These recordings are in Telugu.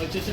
వచ్చేసి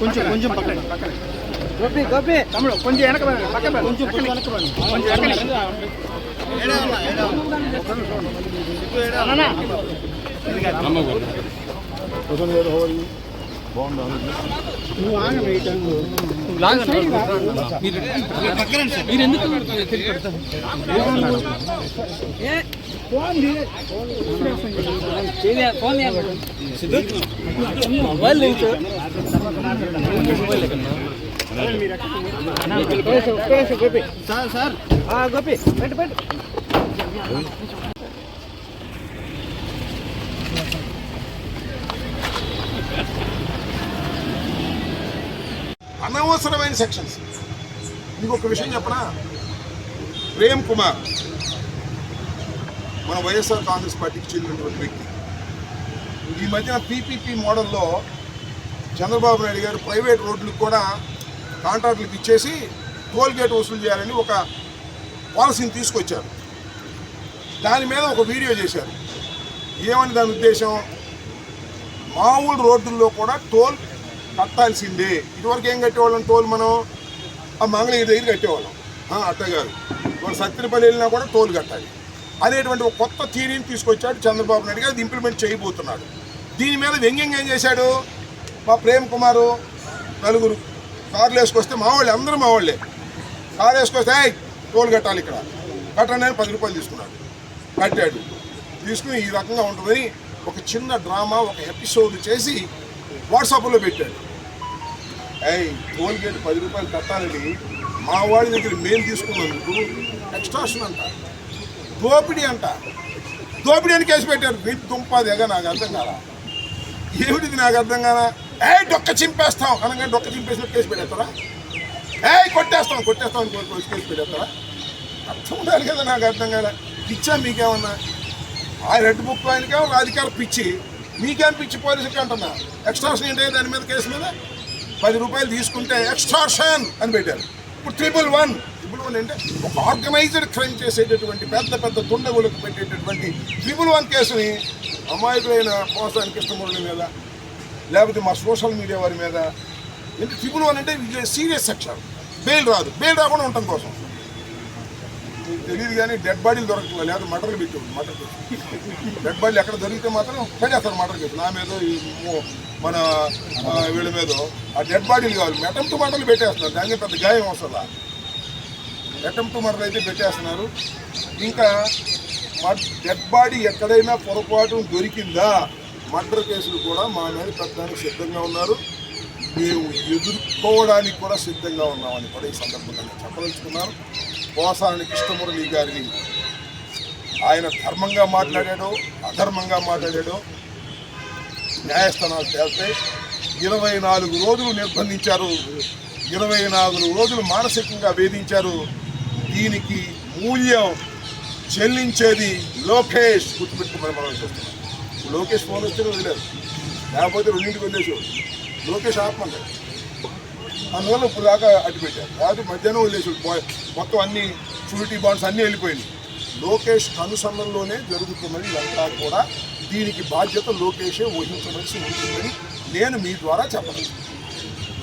కొంచెం కొంచెం పక్కన. పక్కన గోపి గోపి. తమ్ముడు కొంచెం వెనక పక్కన. కొంచెం కొంచెం వెనక. కొంచెం. మీరు ఎందుకు మొబైల్ లేదు గోపి సార్ సార్ గోపి పెట్టు పెట్టు అనవసరమైన సెక్షన్స్ ఇంకొక విషయం చెప్పనా? ప్రేమ్ కుమార్ మన వైఎస్ఆర్ కాంగ్రెస్ పార్టీకి చెందినటువంటి వ్యక్తి. ఈ మధ్యన పీపీపీ మోడల్లో చంద్రబాబు నాయుడు గారు ప్రైవేట్ రోడ్లకు కూడా కాంట్రాక్టులకు ఇచ్చేసి టోల్గేట్ వసూలు చేయాలని ఒక పాలసీని తీసుకొచ్చారు. దాని మీద ఒక వీడియో చేశారు. ఏమని దాని ఉద్దేశం? మామూలు రోడ్డుల్లో కూడా టోల్ కట్టాల్సిందే. ఇదివరకు ఏం కట్టేవాళ్ళం? టోల్ మనం ఆ మంగళగిరి దగ్గర కట్టేవాళ్ళం. ఆ, కాదు ఇప్పుడు సత్తిపల్లి వెళ్ళినా కూడా టోల్ కట్టాలి. అనేటువంటి ఒక కొత్త థీరీని తీసుకొచ్చాడు చంద్రబాబు నాయుడు గారు. అది ఇంప్లిమెంట్ చేయబోతున్నాడు. దీని మీద వ్యంగ్యంగా ఏం చేశాడు? మా ప్రేమ్ కుమారు నలుగురు కార్లు వేసుకొస్తే మా వాళ్ళే అందరూ మా వాళ్ళే. కారు వేసుకొస్తే టోల్ కట్టాలి ఇక్కడ. కట్టండి అని పది రూపాయలు తీసుకున్నాడు. కట్టాడు. తీసుకుని ఈ రకంగా ఉంటుందని ఒక చిన్న డ్రామా ఒక ఎపిసోడ్ చేసి వాట్సాప్లో పెట్టాడు. ఏయ్ టోల్ గేట్ పది రూపాయలు కట్టాలని మా వాడి దగ్గర మేము తీసుకున్నందుకు ఎక్స్ట్రాషన్ అంట. దోపిడీ అంట. దోపిడీ అని కేసు పెట్టారు. వీటి దుంపాదేగా నాకు అర్థం కాలా? ఏమిటిది నాకు అర్థం కాదా ఏ డొక్క చింపేస్తాం. అనగానే డొక్క చింపేసినట్టు కేసు పెట్టేస్తారా? ఏ కొట్టేస్తాం కొట్టేస్తాం అని కేసు పెట్టేస్తారా? అర్థం ఉండాలి కదా నాకు అర్థం కాదా పిచ్చా మీకేమన్నా? ఆ రెడ్ బుక్ ఆయనకేమన్నా రాజకీయాలు పిచ్చి? మీకేం పిచ్చి పోలీసులకి అంటున్నా? ఎక్స్ట్రాషన్ ఏంటి? దాని మీద కేసు మీద? పది రూపాయలు తీసుకుంటే ఎక్స్ట్రాషన్ అని పెట్టారు. ఇప్పుడు ట్రిపుల్ వన్ ట్రిపుల్ వన్ అంటే ఒక ఆర్గనైజ్డ్ క్రైమ్ చేసేటటువంటి పెద్ద పెద్ద దుండగులకు పెట్టేటటువంటి ట్రిపుల్ వన్ కేసుని అమాయకులైన పోసాని కృష్ణమూర్తి మీద లేకపోతే మా సోషల్ మీడియా వారి మీద. అంటే ట్రిపుల్ వన్ అంటే సీరియస్ సెక్షన్ బెయిల్ రాదు. బెయిల్ రాకుండా ఉండటం కోసం. మీకు తెలియదు కానీ డెడ్ బాడీలు దొరకట్లేదు లేదా మటర్లు పెట్టాడు మటర్ డెడ్ బాడీలు ఎక్కడ దొరికితే మాత్రం పెట్టేస్తారు మటర్ కేసు నా మీద ఈ మన వీళ్ళ మీద ఆ డెడ్ బాడీలు కావాలి. మెటమ్ టు మటర్లు పెట్టేస్తున్నారు. దానికి పెద్ద గాయం అవసరం మెటం టు మటర్ అయితే పెట్టేస్తున్నారు. ఇంకా డెడ్ బాడీ ఎక్కడైనా పొరపాటు దొరికిందా? మర్డర్ కేసులు కూడా మా మీద పెట్టడానికి సిద్ధంగా ఉన్నారు. మేము ఎదుర్కోవడానికి కూడా సిద్ధంగా ఉన్నామని కూడా ఈ సందర్భంగా నేను చెప్పదలుచుకున్నాను. పోసాని కృష్ణమురళి గారిని. ఆయన ధర్మంగా మాట్లాడాడో అధర్మంగా మాట్లాడాడో న్యాయస్థానాలు తేల్తే ఇరవై నాలుగు రోజులు నిర్బంధించారు. ఇరవై నాలుగు రోజులు మానసికంగా వేధించారు. దీనికి మూల్యం చెల్లించేది లోకేష్ గుర్తుపెట్టుకోమని మనం చూస్తున్నాం. లోకేష్ ఫోన్ వస్తే వదిలేదు లేకపోతే రెండింటికి వదిలేసేవాడు. లోకేష్ ఆత్మహత్య. అందువల్ల ఇప్పుడు దాకా అడ్డుపెట్టారు కాదు మధ్యాహ్నం వదిలేసి మొత్తం అన్ని షూరిటీ బాండ్స్ అన్నీ వెళ్ళిపోయినాయి. లోకేష్ కనుసన్నల్లోనే జరుగుతున్నది ఇదంతా కూడా. దీనికి బాధ్యత లోకేషే వహించవలసి ఉంటుందని నేను మీ ద్వారా చెప్పగలను